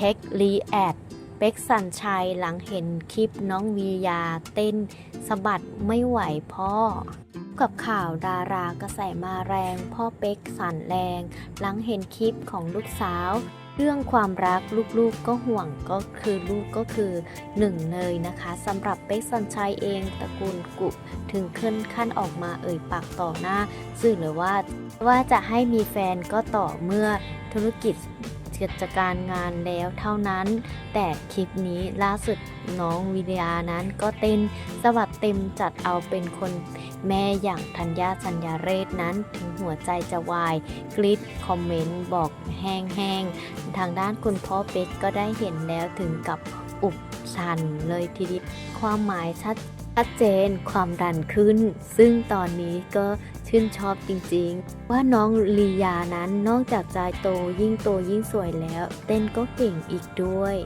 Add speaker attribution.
Speaker 1: เช็ครีแอดเป็กสันชัยหลังเห็นคลิปน้องวียาเต้นสะบัดไม่ไหวพ่อ กับข่าวดารากระแสมาแรงพ่อเป็กสั่นแรง หลังเห็นคลิปของลูกสาว เรื่องความรักลูกๆก็ห่วงก็คือลูกก็คือหนึ่งเลยนะคะสำหรับเป็กสัญชัยเองตระกูลกุถึงขึ้นขั้นออกมาเอ่ยปากต่อหน้า สื่อเลยว่า ว่าจะให้มีแฟนก็ต่อเมื่อธุรกิจ กิจการงานแล้วเท่านั้น แต่คลิปนี้ล่าสุดน้องวิทยานั้นก็เต้นสวัสดเต็มจัดเอาเป็นคนแม่อย่างธัญญาสัญญาเรศนั้นถึงหัวใจจะวายกรีดคอมเมนต์บอกแห้งๆ ทางด้านคุณพ่อเป็กก็ได้เห็นแล้วถึงกับอุบชันเลยทีเดียวความหมายชัดชัดเจนความดันขึ้น ซึ่งตอนนี้ก็ ชื่นชอบจริงๆ ว่าน้องลียานั้นนอกจากใจโตยิ่งโตยิ่งสวยแล้ว เต้นก็เก่งอีกด้วย